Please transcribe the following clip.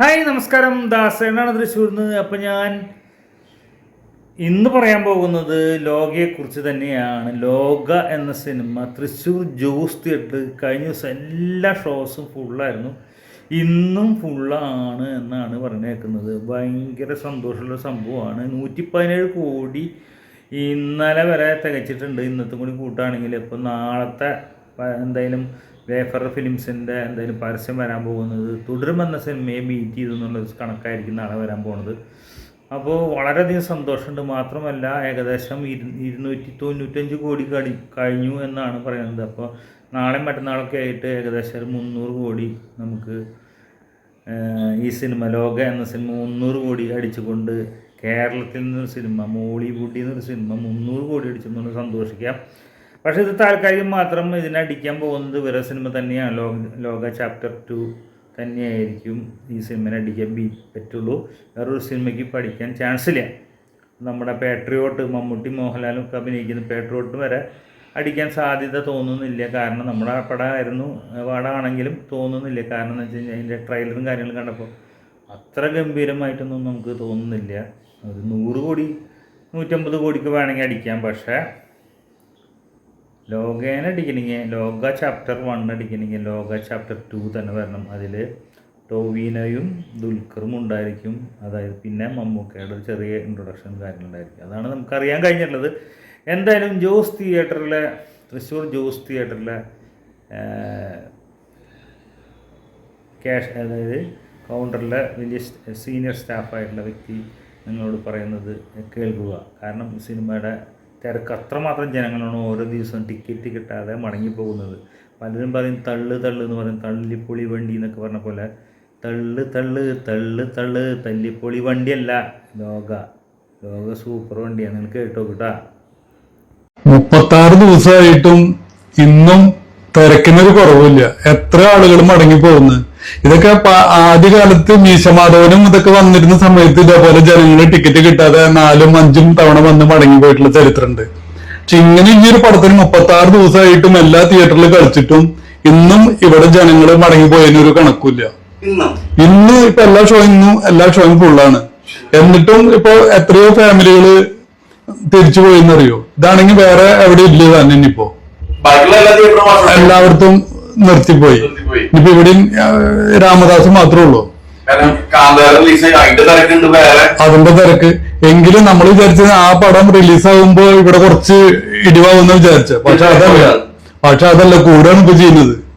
Hi നമസ്കാരം. ദാസ് എന്നാണ് നിന്ന് അപ്പം ഞാൻ ഇന്ന് പറയാൻ പോകുന്നത് ലോകയെക്കുറിച്ച് തന്നെയാണ്. ലോക എന്ന സിനിമ തൃശ്ശൂർ ജോസ് തിയേറ്റർ കഴിഞ്ഞ ദിവസം എല്ലാ ഷോസും ഫുള്ളായിരുന്നു. ഇന്നും ഫുള്ളാണ് എന്നാണ് പറഞ്ഞേക്കുന്നത്. ഭയങ്കര സന്തോഷമുള്ള സംഭവമാണ്. നൂറ്റി പതിനേഴ് കോടി ഇന്നലെ വരെ തികച്ചിട്ടുണ്ട്. ഇന്നത്തെ കൂടി കൂട്ടാണെങ്കിൽ ഇപ്പം നാളത്തെ എന്തായാലും വേഫർ ഫിലിംസിന്റെ എന്തായാലും പരസ്യം വരാൻ പോകുന്നത് തുടരുമെന്ന സിനിമയെ ബീറ്റ് ചെയ്തു എന്നുള്ള കണക്കായിരിക്കും നാളെ വരാൻ പോകുന്നത് അപ്പോൾ വളരെയധികം സന്തോഷമുണ്ട്. മാത്രമല്ല ഏകദേശം ഇരു ഇരുന്നൂറ്റി തൊണ്ണൂറ്റഞ്ച് കോടി കടി കഴിഞ്ഞു എന്നാണ് പറയുന്നത്. അപ്പോൾ നാളെ മറ്റന്നാളൊക്കെ ആയിട്ട് ഏകദേശം ഒരു മുന്നൂറ് കോടി നമുക്ക് ഈ സിനിമ ലോക എന്ന സിനിമ മുന്നൂറ് കോടി അടിച്ചുകൊണ്ട് കേരളത്തിൽ നിന്നൊരു സിനിമ മോളിവുഡിൽ നിന്നൊരു സിനിമ മുന്നൂറ് കോടി അടിച്ചെന്നുകൊണ്ട് സന്തോഷിക്കാം. പക്ഷേ ഇത് താൽക്കാലികം മാത്രം ഇതിനടിക്കാൻ പോകുന്നത് വേറെ സിനിമ തന്നെയാണ്. ലോക ലോക ചാപ്റ്റർ ടു തന്നെയായിരിക്കും ഈ സിനിമനെ അടിക്കാൻ പറ്റുള്ളൂ. വേറൊരു സിനിമയ്ക്ക് പഠിക്കാൻ ചാൻസ് ഇല്ല. നമ്മുടെ പേട്രിയോട്ട് മമ്മൂട്ടി മോഹൻലാലും ഒക്കെ അഭിനയിക്കുന്ന പേട്രിയോട്ട് വരെ അടിക്കാൻ സാധ്യത തോന്നുന്നില്ല. കാരണം നമ്മുടെ പടമായിരുന്നു പടമാണെങ്കിലും തോന്നുന്നില്ല. കാരണം എന്ന് വെച്ച് കഴിഞ്ഞാൽ അതിന്റെ ട്രെയിലറും കാര്യങ്ങളും കണ്ടപ്പോൾ അത്ര ഗംഭീരമായിട്ടൊന്നും നമുക്ക് തോന്നുന്നില്ല. ഒരു നൂറ് കോടി നൂറ്റമ്പത് കോടിക്ക് വേണമെങ്കിൽ അടിക്കാം. പക്ഷേ ലോകേന അടിക്കണമെങ്കിൽ ലോക ചാപ്റ്റർ വൺ അടിക്കണമെങ്കിൽ ലോക ചാപ്റ്റർ ടു തന്നെ വരണം. അതിൽ ടോവീനയും ദുൽഖറും ഉണ്ടായിരിക്കും. അതായത് പിന്നെ മമ്മൂക്കയുടെ ഒരു ചെറിയ ഇൻട്രൊഡക്ഷൻ കാര്യങ്ങളുണ്ടായിരിക്കും. അതാണ് നമുക്കറിയാൻ കഴിഞ്ഞിട്ടുള്ളത്. എന്തായാലും ജോസ് തിയേറ്ററിലെ തൃശ്ശൂർ ജോസ് തിയേറ്ററിലെ ക്യാഷ് അതായത് കൗണ്ടറിലെ വലിയ സീനിയർ സ്റ്റാഫായിട്ടുള്ള വ്യക്തി നിങ്ങളോട് പറയുന്നത് കേൾക്കുക. കാരണം സിനിമയുടെ തിരക്ക് അത്രമാത്രം ജനങ്ങളാണ് ഓരോ ദിവസവും ടിക്കറ്റ് കിട്ടാതെ മടങ്ങിപ്പോകുന്നത്. പലരും പറയും തള്ളു തള്ളു എന്ന് പറയും. തള്ളിപ്പൊളി വണ്ടി എന്നൊക്കെ പറഞ്ഞ പോലെ തള്ളു തള്ളു തള്ളു തള്ളു തല്ലിപ്പൊളി വണ്ടിയല്ല. ലോക ലോക സൂപ്പർ വണ്ടിയാണ്. നിങ്ങൾ കേട്ടോ കേട്ടാ മുപ്പത്താറ് ദിവസമായിട്ടും ഇന്നും തിരക്കിനൊരു കുറവില്ല എത്ര ആളുകൾ മടങ്ങി പോകുന്നു? ഇതൊക്കെ ആദ്യകാലത്ത് മീശമാധവനും ഇതൊക്കെ വന്നിരുന്ന സമയത്ത് ഇതേപോലെ ജനങ്ങൾ ടിക്കറ്റ് കിട്ടാതെ നാലും അഞ്ചും തവണ വന്ന് മടങ്ങി പോയിട്ടുള്ള ചരിത്രമുണ്ട്. പക്ഷെ ഇങ്ങനെ ഈ ഒരു പടത്തിന് മുപ്പത്തി ആറ് ദിവസമായിട്ടും എല്ലാ തിയേറ്ററിൽ കളിച്ചിട്ടും ഇന്നും ഇവിടെ ജനങ്ങൾ മടങ്ങി പോയതിനൊരു കണക്കില്ല ഇന്നും? ഇപ്പൊ എല്ലാ ഷോയും ഇന്നും എല്ലാ ഷോയും ഫുള്ളാണ് എന്നിട്ടും ഇപ്പൊ എത്രയോ ഫാമിലികൾ തിരിച്ചു പോയിന്നറിയോ? ഇതാണെങ്കിൽ വേറെ എവിടെ ഇല്ല തന്നെ ഇനിയിപ്പോ. എല്ലായിടത്തും നിർത്തിപ്പോയി. ഇനിയിപ്പോ ഇവിടെ രാമദാസ് മാത്രമേ ഉള്ളൂ. അതിന്റെ തിരക്ക്. എങ്കിലും നമ്മൾ വിചാരിച്ചത് ആ പടം റിലീസാകുമ്പോ ഇവിടെ കുറച്ച് ഇടിവാകുന്ന വിചാരിച്ച. പക്ഷെ അതല്ല. പക്ഷെ അതല്ല. കൂടാണ് ഇപ്പൊ ചെയ്യുന്നത്.